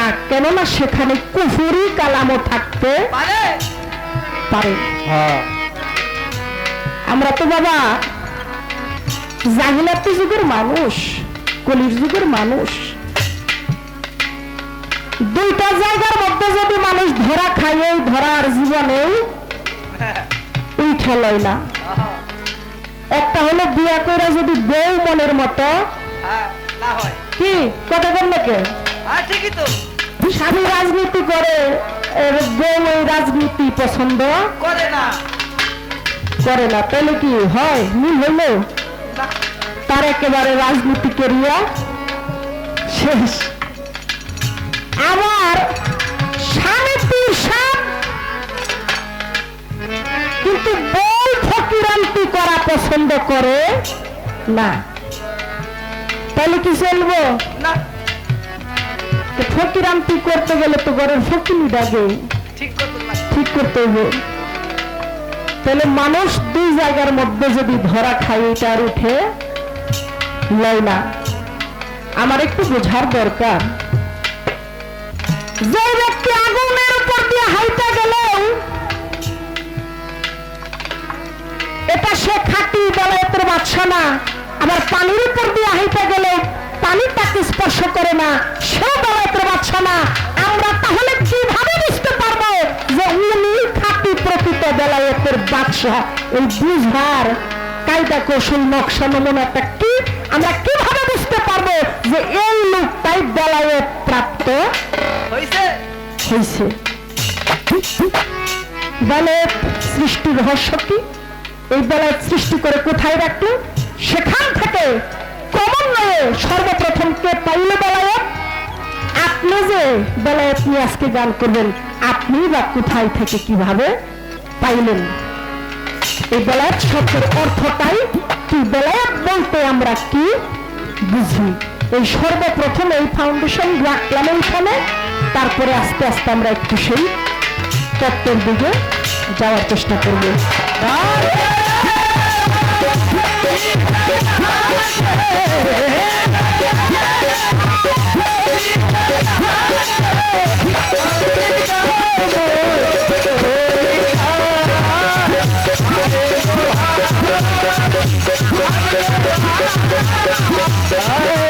কেননা সেখানে কুফুরি কালামও থাকতে পারে। পারে। হ্যাঁ। আমরা তো বাবা জাহিলাতি যুগের মানুষ কলির যুগের মানুষ। দুইটা জায়গার মধ্যে যদি মানুষ ধরা খায় এই ধরার জীবনেও উঠে লয় না। একটা হলো বিয়া করে যদি বউ মনের মতো হ্যাঁ না হয়। কি? কথা বল নাকি হ্যাঁ ঠিকই তো। স্বামী রাজনীতি করে বউ রাজনীতি পছন্দ? করে না। করে না তাহলে কি হয়? মিল হইল? না। তার একেবারে রাজনীতি করিয়া শেষ। আবার স্বামী কিন্তু বই ফকিরান্তি করা পছন্দ করে? না। তাহলে কি চলবো? না। তো ফকিরান্তি করতে গেলে তো ঘরের ফকিনি ডাকে। ঠিক করতে হবে। তাহলে মানুষ দুই জায়গার মধ্যে যদি ধরা খায় এটার উঠে লয় না। আমার একটু বোঝার দরকার। যে ব্যক্তি আগুনের উপর দিয়ে হাইটা গেলেও এটা সে খাটি বেলায়েতের বাচ্চা না আবার পানির উপর দিয়ে হাইটা গেলে পানি তাকে স্পর্শ করে না সে বেলায়েতের বাচ্চা না আমরা তাহলে কীভাবে বুঝতে পারব যে উনি খাটি প্রকৃত বেলায়েতের বাচ্চা এই বুঝার কায়দা কৌশল নকশা নমুনাটা কি? আমরা কীভাবে বুঝতে পারব যে এই লোকটাই বেলায়েত প্রাপ্ত? হয়েছে বেলায়েত সৃষ্টির রহস্য কি? এই বেলায়েত সৃষ্টি করে কোথায় রাখল? সেখান থেকে সর্বপ্রথম কে পাইল বেলায়েত আপনি যে বেলায়েত নিয়ে আজকে গান করবেন, আপনি বা কোথায় থেকে কীভাবে পাইলেন? এই বেলায়েত শব্দের অর্থটাই কি? বেলায়েত বলতে আমরা কি বুঝি? এই সর্বপ্রথম এই ফাউন্ডেশন রাখলাম এইখানে তারপরে আস্তে আস্তে আমরা একটু সেই তত্ত্বের দিকে যাওয়ার চেষ্টা করব।